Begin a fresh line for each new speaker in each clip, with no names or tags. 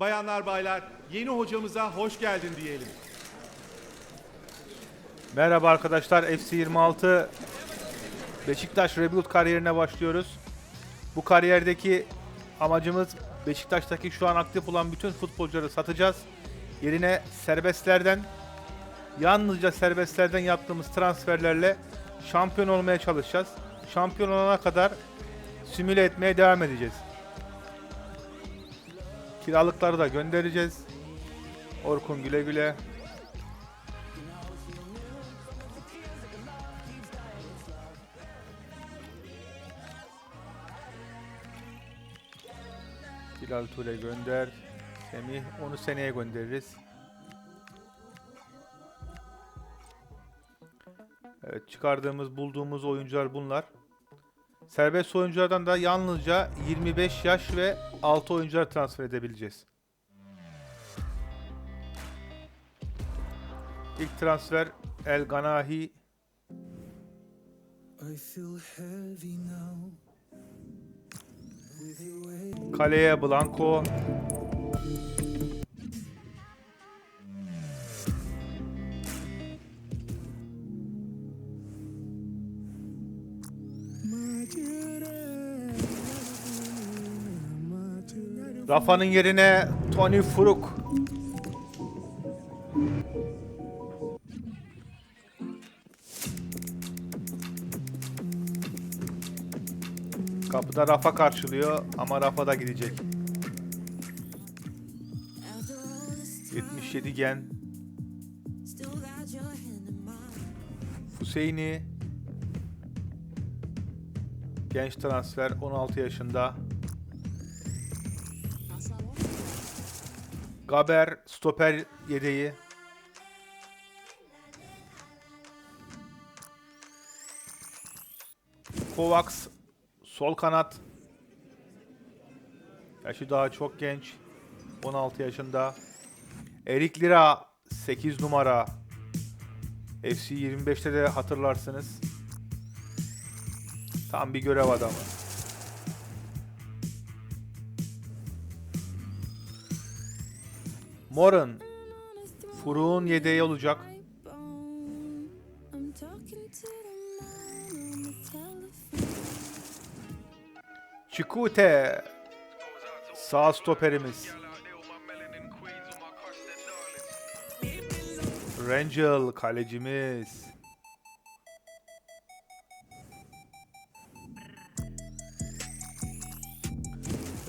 Bayanlar baylar yeni hocamıza hoş geldin diyelim.
Merhaba arkadaşlar FC26 Beşiktaş Rebuild kariyerine başlıyoruz. Bu kariyerdeki amacımız Beşiktaş'taki şu an aktif olan bütün futbolcuları satacağız. Yerine serbestlerden yalnızca serbestlerden yaptığımız transferlerle şampiyon olmaya çalışacağız. Şampiyon olana kadar simüle etmeye devam edeceğiz. Kiralıkları da göndereceğiz. Orkun güle güle. Hilal Ture gönder. Semih onu seneye göndeririz. Evet çıkardığımız bulduğumuz oyuncular bunlar. Serbest oyunculardan da yalnızca 25 yaş ve altı oyuncular transfer edebileceğiz. İlk transfer El Ganahi. Kaleye Blanco Rafa'nın yerine Tony Furuk. Kapıda Rafa karşılıyor ama Rafa da gidecek. 77 gen. Hüseyin'i genç transfer 16 yaşında. Gaber stoper yedeği. Kovacs sol kanat. Yaşı daha çok genç. 16 yaşında. Erik Lira 8 numara. FC 25'te de hatırlarsınız. Tam bir görev adamı. Moran Furuk'un yedeği olacak. Çikute sağ stoperimiz. Rangel kalecimiz.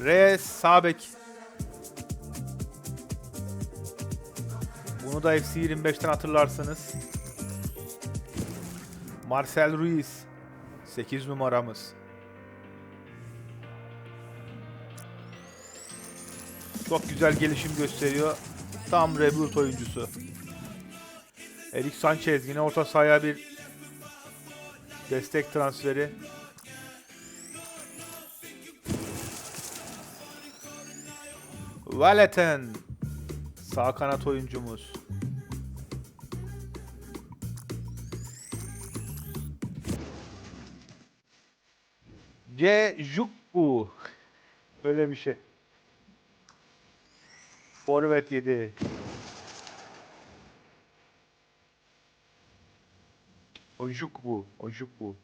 Reyes sağ Bunu da FC 25'ten hatırlarsınız. Marcel Ruiz 8 numaramız. Çok güzel gelişim gösteriyor. Tam rebuild oyuncusu. Erik Sanchez yine orta sahaya bir destek transferi. Valeten sağ kanat oyuncumuz. C. Jukbu. Öyle bir şey. Forvet yedi. Ojuk bu. Ojuk bu.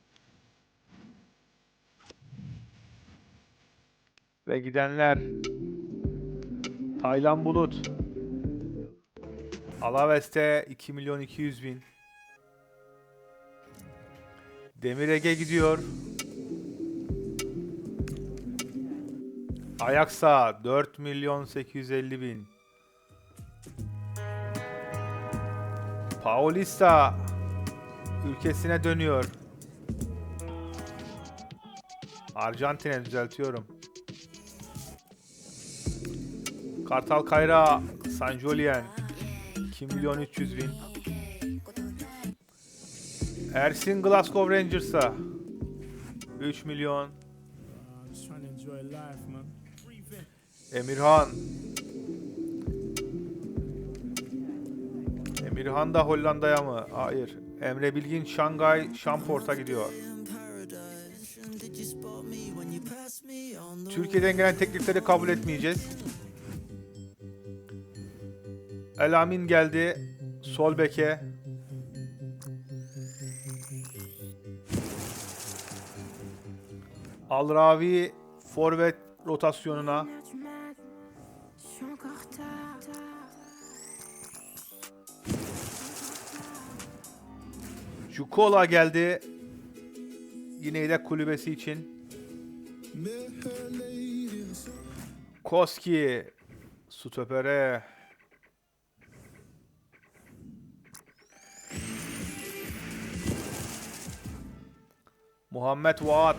Ve gidenler. Taylan Bulut. Alaves'te 2 milyon 200 bin. Demir Ege gidiyor. Ajax'a 4 milyon 850 bin. Paulista ülkesine dönüyor. Arjantin'e düzeltiyorum. Kartal Kayra San Julien 2 milyon 300 bin. Ersin Glasgow Rangers'a 3 milyon. Emirhan. Emirhan da Hollanda'ya mı? Hayır. Emre Bilgin Şangay Şamport'a gidiyor. Türkiye'den gelen teklifleri kabul etmeyeceğiz. Elamin geldi. Sol beke. Alravi forvet rotasyonuna.
Encore tard.
Jukola geldi. Yine yedek kulübesi için. Koski. Stopere. Muhammed Vaat.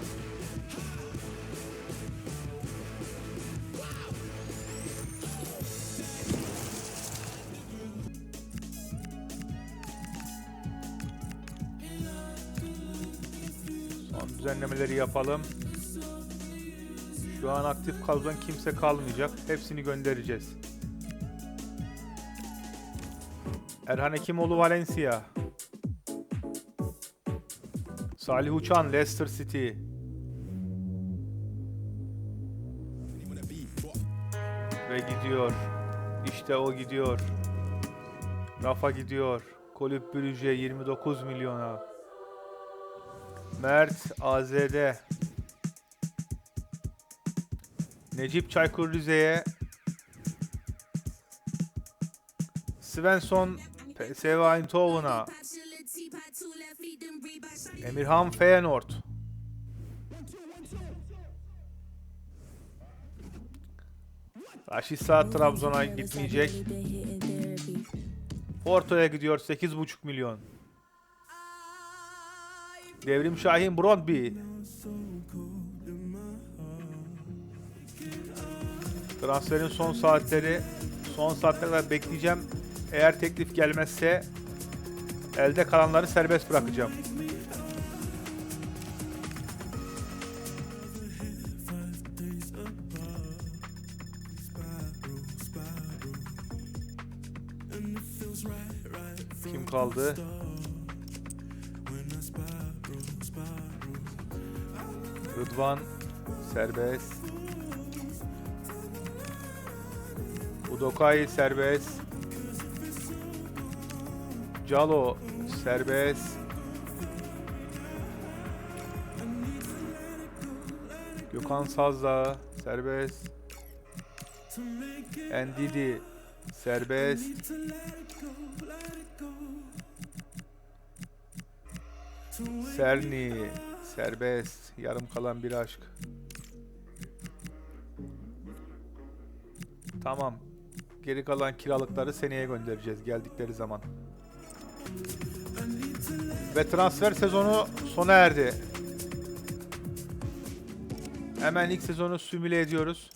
Düzenlemeleri yapalım. Şu an aktif kalan kimse kalmayacak. Hepsini göndereceğiz. Erhan Hekimoğlu Valencia. Salih Uçan Leicester City. Ve gidiyor. İşte o gidiyor. Rafa gidiyor. Kulüp Brüj'e 29 milyona. Mert AZ'de. Necip Çaykur Rize'ye. Svensson PSV Eindhoven'a. Emirhan Feyenoord. Raşitsa Trabzon'a gitmeyecek. Porto'ya gidiyor 8,5 milyon. Devrim Şahin Brondby. Transferin son saatleri son saatlerde bekleyeceğim. Eğer teklif gelmezse elde kalanları serbest bırakacağım. Kim kaldı? Rıdvan serbest. Udokay serbest. Calo serbest. Gökhan Sazdağ serbest. Endidi serbest. Serni serbest. Yarım kalan bir aşk. Tamam. Geri kalan kiralıkları seneye göndereceğiz geldikleri zaman. Ve transfer sezonu sona erdi. Hemen ilk sezonu simüle ediyoruz.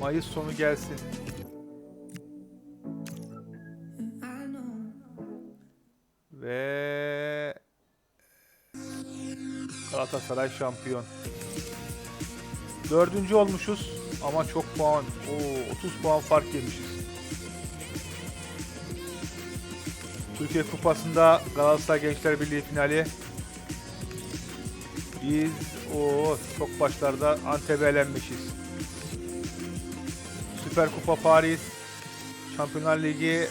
Mayıs sonu gelsin. Galatasaray şampiyon. Dördüncü olmuşuz ama çok puan. Oo, 30 puan fark yemişiz. Türkiye Kupası'nda Galatasaray Gençler Birliği finali. Biz o çok başlarda Antep'e elenmişiz. Süper Kupa Paris, Şampiyonlar Ligi,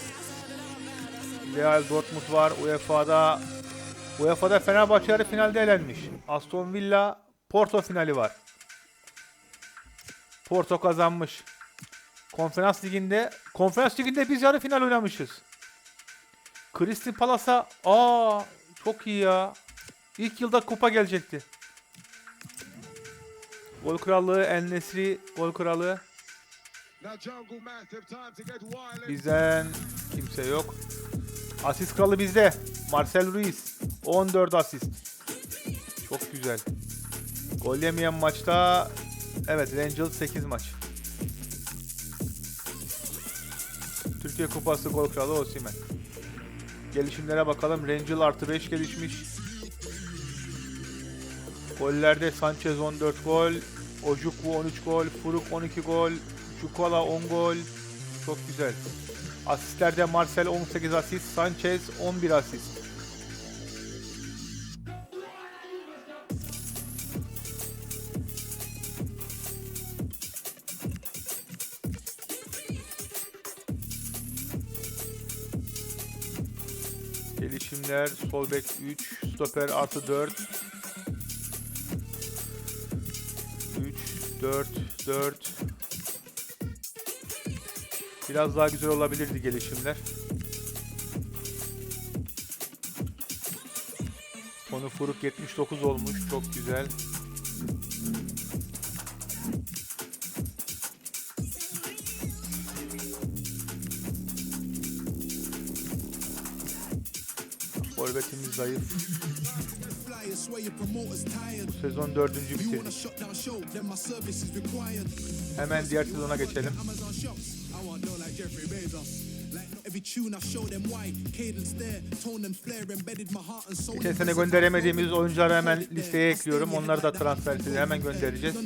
Real Dortmund var. UEFA'da UEFA'da Fenerbahçe yarı finalde elenmiş. Aston Villa Porto finali var. Porto kazanmış. Konferans liginde Konferans liginde biz yarı final oynamışız. Crystal Palace'a aa çok iyi ya. İlk yılda kupa gelecekti. Gol krallığı El Nesri gol kralı. Bizden kimse yok. Asist kralı bizde. Marcel Ruiz. 14 asist. Çok güzel. Gol yemeyen maçta evet Rangers 8 maç. Türkiye Kupası gol kralı Osimhen. Gelişimlere bakalım. Rangel artı 5 gelişmiş. Gollerde Sanchez 14 gol. Ojukwu 13 gol. Furuk 12 gol. Çukola 10 gol. Çok güzel. Asistlerde Marcel 18 asist. Sanchez 11 asist. Gelişimler sol bek 3, stoper artı 4. 3, 4, 4. Biraz daha güzel olabilirdi gelişimler. Konu Furuk 79 olmuş. Çok güzel. Forvetimiz zayıf. Sezon dördüncü bitirdik. Hemen diğer sezona geçelim. Geçen sene gönderemediğimiz oyuncuları hemen listeye ekliyorum. Onları da transfer hemen göndereceğiz.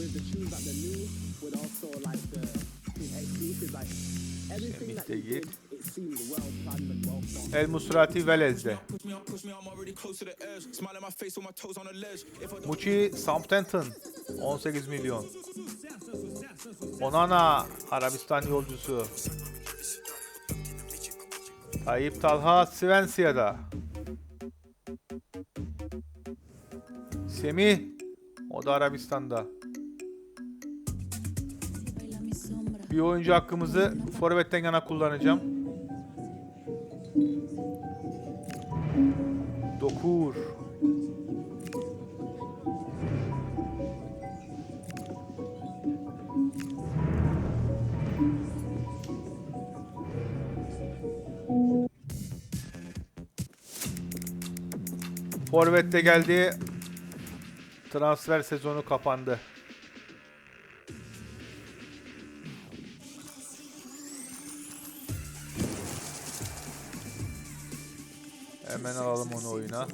with the tunes like the new, with also like the, the exclusive, like everything that
Semih de
you did,
git.
it seemed well planned and well thought.
El Musrati Velez'de. Muçi Southampton 18 milyon. Onana Arabistan yolcusu. Tayyip Talha Svensia'da. Semih o da Arabistan'da. Bir oyuncu hakkımızı forvetten yana kullanacağım. Dokur. Forvet'te geldi. Transfer sezonu kapandı. Hemen alalım onu oyuna.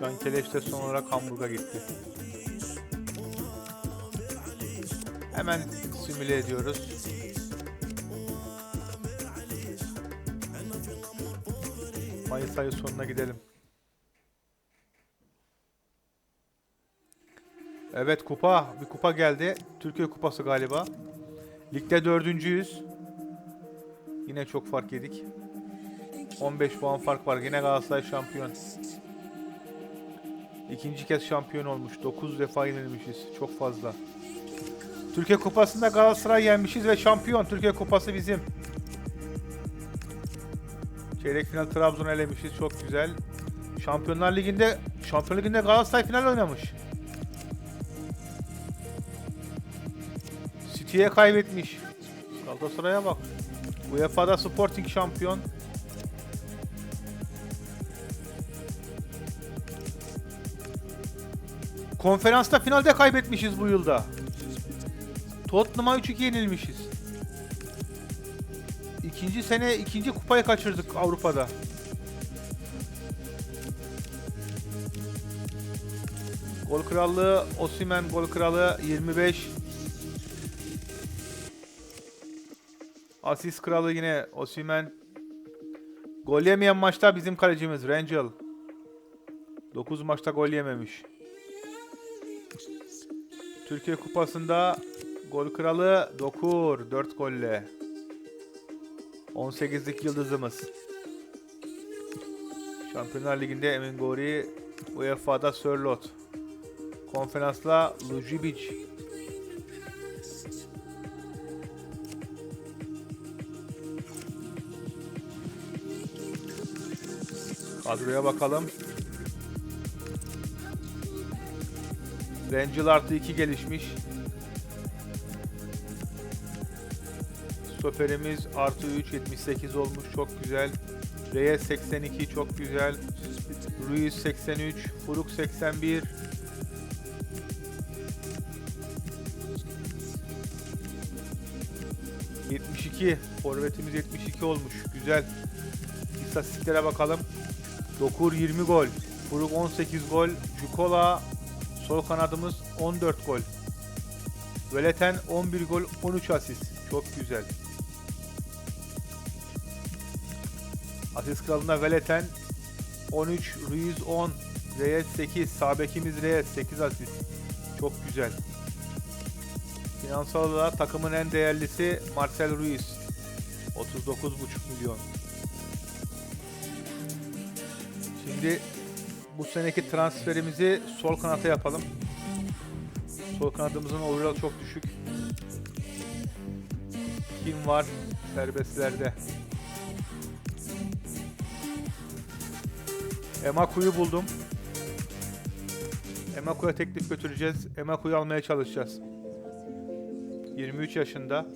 Can Keleş de son olarak Hamburg'a gitti. Hemen simüle ediyoruz. Mayıs ayı sonuna gidelim. Evet kupa. Bir kupa geldi. Türkiye kupası galiba. Ligde dördüncüyüz. Yine çok fark yedik. 15 puan fark var. Yine Galatasaray şampiyon. İkinci kez şampiyon olmuş. 9 defa yenilmişiz. Çok fazla. Türkiye kupasında Galatasaray yenmişiz ve şampiyon. Türkiye kupası bizim. Çeyrek final Trabzon'u elemişiz. Çok güzel. Şampiyonlar Ligi'nde Şampiyonlar Ligi'nde Galatasaray final oynamış. City'ye kaybetmiş. Galatasaray'a bak. UEFA'da Sporting şampiyon. Konferansta finalde kaybetmişiz bu yılda. Tottenham'a 3-2 yenilmişiz. İkinci sene ikinci kupayı kaçırdık Avrupa'da. Gol krallığı Osimhen gol kralı 25. Asist kralı yine Osimhen. Gol yemeyen maçta bizim kalecimiz Rangel. 9 maçta gol yememiş. Türkiye Kupası'nda gol kralı Dokur 4 golle. 18'lik yıldızımız. Şampiyonlar Ligi'nde Emin Gori, UEFA'da Sörlot. Konferansla Lujibic. Kadroya bakalım. Rangel artı 2 gelişmiş. Stoperimiz artı 3 78 olmuş çok güzel. Reyes 82 çok güzel. Ruiz 83, Furuk 81. ...72. Forvetimiz 72 olmuş. Güzel. İstatistiklere bakalım. Dokur 20 gol. Furuk 18 gol. Jukola sol kanadımız 14 gol. Veleten 11 gol 13 asist. Çok güzel. Asist kralına Veleten 13, Ruiz 10, Reyes 8, Sabekimiz Reyes 8 asist. Çok güzel. Finansal olarak takımın en değerlisi Marcel Ruiz. 39,5 milyon. Şimdi bu seneki transferimizi sol kanata yapalım. Sol kanadımızın overall çok düşük. Kim var serbestlerde? Emaku'yu buldum. Emaku'ya teklif götüreceğiz. Emaku'yu almaya çalışacağız. 23 yaşında.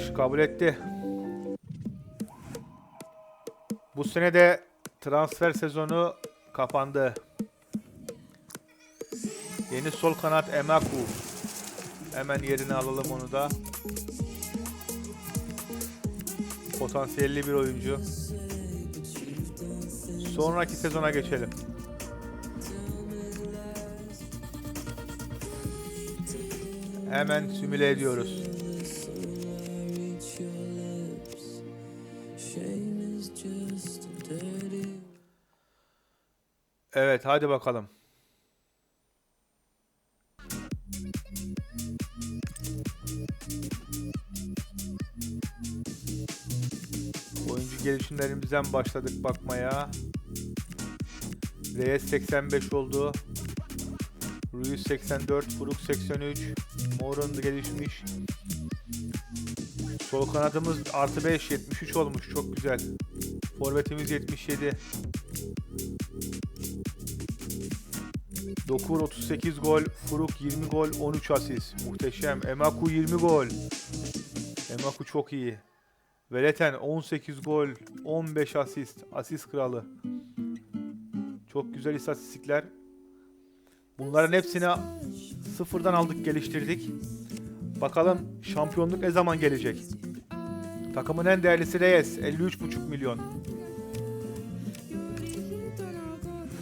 Maaş kabul etti. Bu sene de transfer sezonu kapandı. Yeni sol kanat Emaku. Hemen yerine alalım onu da. Potansiyelli bir oyuncu. Sonraki sezona geçelim. Hemen simüle ediyoruz. Evet hadi bakalım. Oyuncu gelişimlerimizden başladık bakmaya. Reyes 85 oldu. Ruiz 84, Furuk 83. Moron da gelişmiş. Sol kanadımız artı 5, 73 olmuş. Çok güzel. Forvetimiz 77. Dokur 38 gol, Furuk 20 gol, 13 asist. Muhteşem. Emaku 20 gol. Emaku çok iyi. Veleten 18 gol, 15 asist. Asist kralı. Çok güzel istatistikler. Bunların hepsini sıfırdan aldık, geliştirdik. Bakalım şampiyonluk ne zaman gelecek? Takımın en değerlisi Reyes, 53,5 milyon.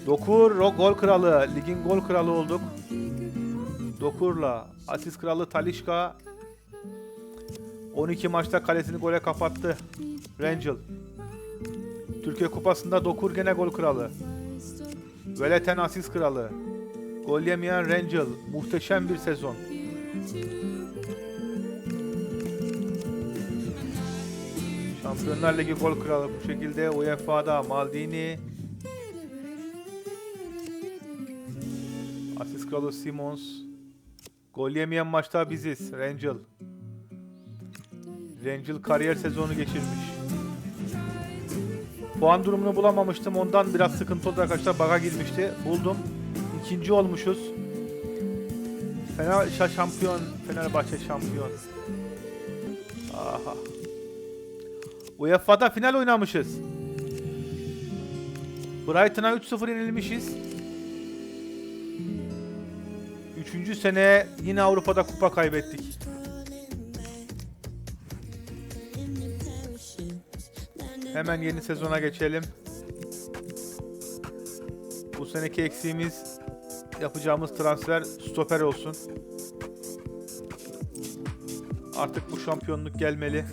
Dokur gol kralı, ligin gol kralı olduk. Dokur'la asist kralı Talişka 12 maçta kalesini gole kapattı. Rangel. Türkiye Kupası'nda Dokur gene gol kralı. Veleten asist kralı. Gol yemeyen Rangel. Muhteşem bir sezon. Şampiyonlar Ligi gol kralı bu şekilde UEFA'da Maldini. Asist kralı Simons. Gol yemeyen maçta biziz. Rangel. Rangel kariyer sezonu geçirmiş. Puan durumunu bulamamıştım. Ondan biraz sıkıntı oldu arkadaşlar. Baga girmişti. Buldum. İkinci olmuşuz. Fener şa- şampiyon. Fenerbahçe şampiyon. Aha. UEFA'da final oynamışız. Brighton'a 3-0 yenilmişiz. Üçüncü sene yine Avrupa'da kupa kaybettik. Hemen yeni sezona geçelim. Bu seneki eksiğimiz yapacağımız transfer stoper olsun. Artık bu şampiyonluk gelmeli.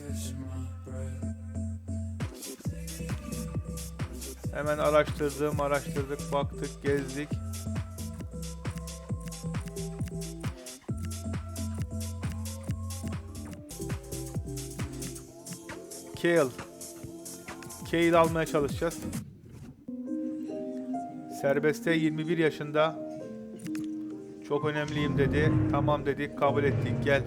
Hemen araştırdım, araştırdık, baktık, gezdik. Kale. Kale almaya çalışacağız. Serbestte 21 yaşında. Çok önemliyim dedi. Tamam dedik, kabul ettik. Gel.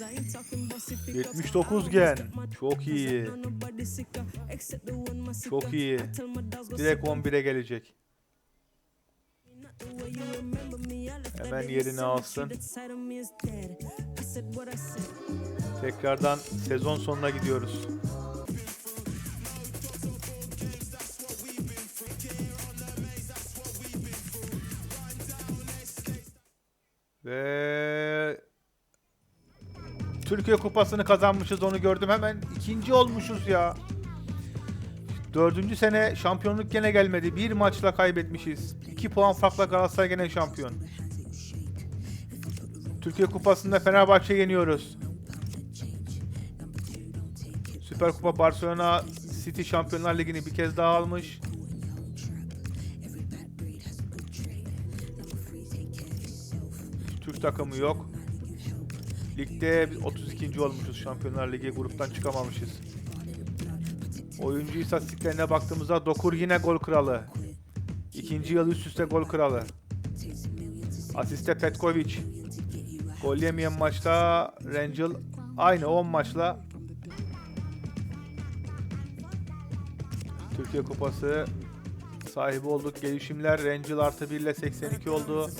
I ain't talking bossy pickups.
79 gen. Çok iyi. Çok iyi. Direkt 11'e gelecek. Hemen yerini alsın. Tekrardan sezon sonuna gidiyoruz. Ve Türkiye Kupası'nı kazanmışız onu gördüm hemen ikinci olmuşuz ya. Dördüncü sene şampiyonluk gene gelmedi. Bir maçla kaybetmişiz. İki puan farkla Galatasaray gene şampiyon. Türkiye Kupası'nda Fenerbahçe yeniyoruz. Süper Kupa Barcelona City Şampiyonlar Ligi'ni bir kez daha almış. Türk takımı yok. Ligde biz 32. olmuşuz Şampiyonlar Ligi gruptan çıkamamışız. Oyuncu istatistiklerine baktığımızda Dokur yine gol kralı. İkinci yıl üst üste gol kralı. Asiste Petkovic. Gol yemeyen maçta Rangel aynı 10 maçla Türkiye Kupası sahibi olduk. Gelişimler Rangel artı 1 ile 82 oldu.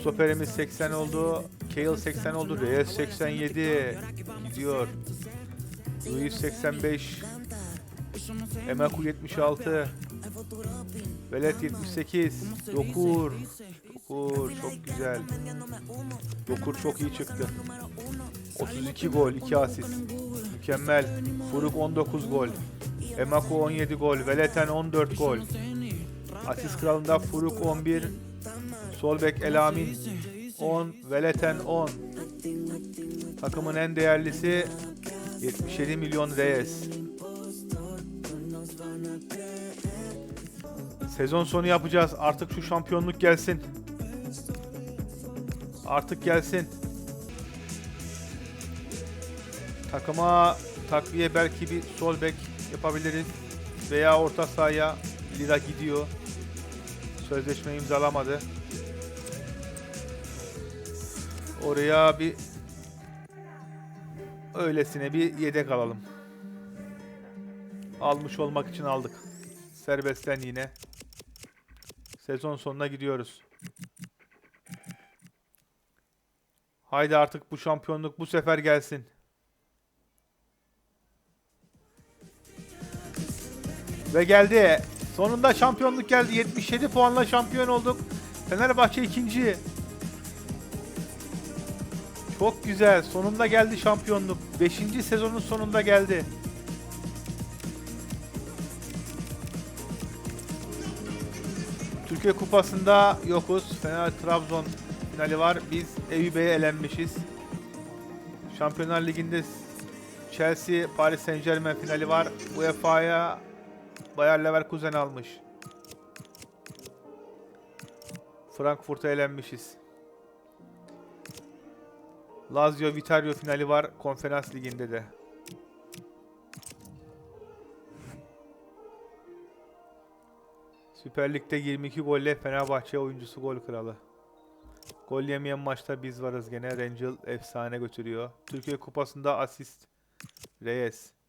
Stoperimiz 80 oldu. Kale 80 oldu. Reyes 87 gidiyor. Luis 85 Emaku 76 Velet 78 Dokur Dokur çok güzel Dokur çok iyi çıktı 32 gol 2 asist Mükemmel Furuk 19 gol Emaku 17 gol Veleten 14 gol Asist kralında Furuk 11 Solbek Elamin 10 Veleten 10 Takımın en değerlisi 77 milyon Reyes. Sezon sonu yapacağız. Artık şu şampiyonluk gelsin. Artık gelsin. Takıma takviye belki bir sol bek yapabiliriz. Veya orta sahaya Lira gidiyor. Sözleşme imzalamadı. Oraya bir öylesine bir yedek alalım. Almış olmak için aldık. Serbestten yine. Sezon sonuna gidiyoruz. Haydi artık bu şampiyonluk bu sefer gelsin. Ve geldi. Sonunda şampiyonluk geldi. 77 puanla şampiyon olduk. Fenerbahçe ikinci. Çok güzel. Sonunda geldi şampiyonluk. 5. sezonun sonunda geldi. Türkiye Kupası'nda yokuz. Fener Trabzon finali var. Biz Eyüp'e elenmişiz. Şampiyonlar Ligi'nde Chelsea Paris Saint Germain finali var. UEFA'ya Bayer Leverkusen almış. Frankfurt'a elenmişiz. Lazio Vitario finali var Konferans Ligi'nde de. Süper Lig'de 22 golle Fenerbahçe oyuncusu gol kralı. Gol yemeyen maçta biz varız gene. Rangel efsane götürüyor. Türkiye Kupası'nda asist Reyes.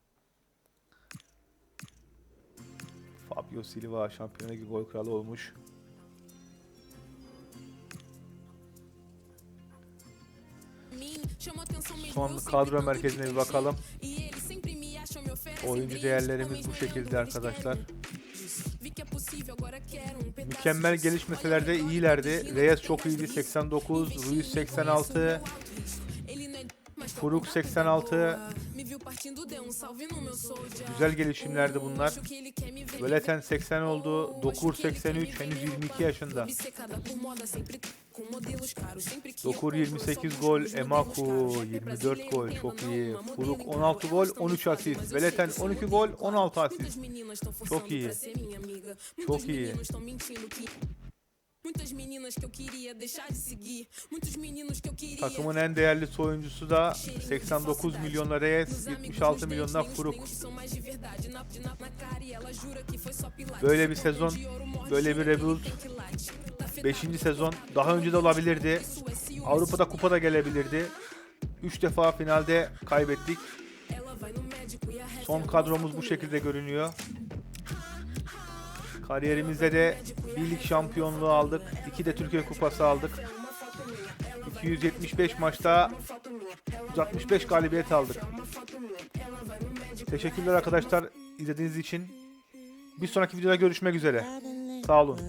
Fabio Silva Şampiyonlar Ligi gol kralı olmuş. Son kadro merkezine bir bakalım. Oyuncu değerlerimiz bu şekilde arkadaşlar. Mükemmel gelişmeseler de iyilerdi. Reyes çok iyiydi 89, Ruiz 86, Furuk 86. Güzel gelişimlerdi bunlar. Veleten 80 oldu. Dokur 83 henüz 22 yaşında. Dokur 28 gol, Emaku 24 gol çok iyi. Furuk 16 gol, 13 asist. Veleten 12 gol, 16 asist. Çok iyi. Çok iyi. Takımın en değerli oyuncusu da 89 milyonla Reyes, 76 milyonla Furuk. Böyle bir sezon, böyle bir rebuild. 5. sezon daha önce de olabilirdi. Avrupa'da kupa da gelebilirdi. 3 defa finalde kaybettik. Son kadromuz bu şekilde görünüyor. Kariyerimizde de bir lig şampiyonluğu aldık. iki de Türkiye Kupası aldık. 275 maçta 165 galibiyet aldık. Teşekkürler arkadaşlar izlediğiniz için. Bir sonraki videoda görüşmek üzere. Sağ olun.